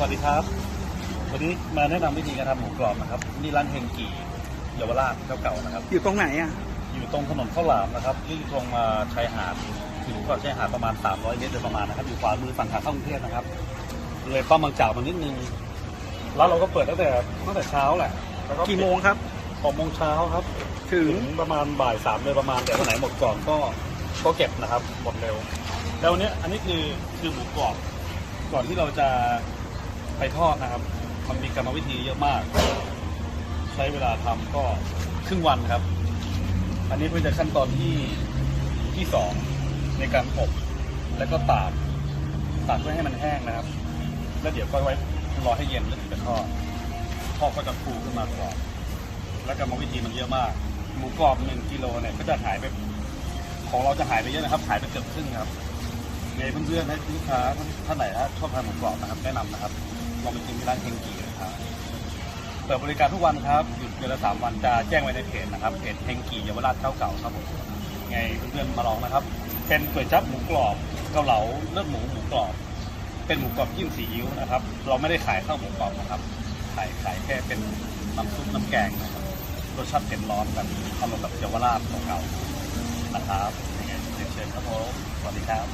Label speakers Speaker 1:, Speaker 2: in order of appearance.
Speaker 1: สวัสดีครับ วันนี้มาแนะนำวิธีการทำหมูกรอบนะครับ นี่ร้านเฮงกีเยาวราชเก่าๆนะครับ
Speaker 2: อยู่ตรงไหนอะ
Speaker 1: อยู่ตรงถนนข้าวหลามนะครับที่ตรงมาชายหาดถึงก่อนชายหาดประมาณ 300 เมตรโดยประมาณนะครับ อยู่ขวามือฝั่งขาเข้ากรุงเทพนะครับ เลยป้าบางจากมานิดนึง แล้วเราก็เปิดตั้งแต่ตั้งแต่เช้าแหละแล้วก็
Speaker 2: กี่โมงครับ
Speaker 1: หกโมงเช้าครับ
Speaker 2: ถึ
Speaker 1: ถึ
Speaker 2: ง
Speaker 1: งประมาณบ่ายสามโดยประมาณแต่วันไหนหมดก่อนก็ก็เก็บนะครับหมดเร็ว แล้ววันนี้อันนี้คือคือหมูกรอบก่อนที่เราจะ ไปทอดนะครับมันมีกรรมวิธีเยอะมาก ใช้เวลาทำก็ครึ่งวันครับ อันนี้เพื่อจะขั้นตอนที่ที่สองในการอบแล้วก็ตากตากเพื่อให้มันแห้งนะครับ แล้วเดี๋ยวก็ไว้รอให้เย็นแล้วถึงจะทอดทอดก็จะฟูขึ้นมากรอบแล้วกรรมวิธีมันเยอะมาก หมูกรอบหนึ่งกิโลเนี่ยก็จะหายไปของเราจะหายไปเยอะนะครับ หายไปเกือบครึ่งครับในเพื่อนๆให้ลูกค้าท่านไหนฮะชอบทานหมูกรอบนะครับแนะนำนะครับ ลองไปกินที่ร้านเฮงกีนะครับเปิดบริการทุกวันครับหยุดเดือนละสามวันจะแจ้งไว้ในเพจนะครับเพจเฮงกีเยาวราชเก้าเก่าครับผมไงเพื่อนๆมาลองนะครับ เป็นก๋วยจั๊บหมูกรอบเกาเหลาเลือดหมูหมูกรอบ เป็นหมูกรอบจิ้มซีอิ๊วนะครับ เราไม่ได้ขายข้าวหมูกรอบนะครับ ขายขายแค่เป็นน้ำซุปน้ำแกงนะครับรสชาติเผ็ดร้อนแบบอารมณ์แบบเยาวราชเก่าๆนะครับยังไงเรียนเชิญครับผมสวัสดีครับ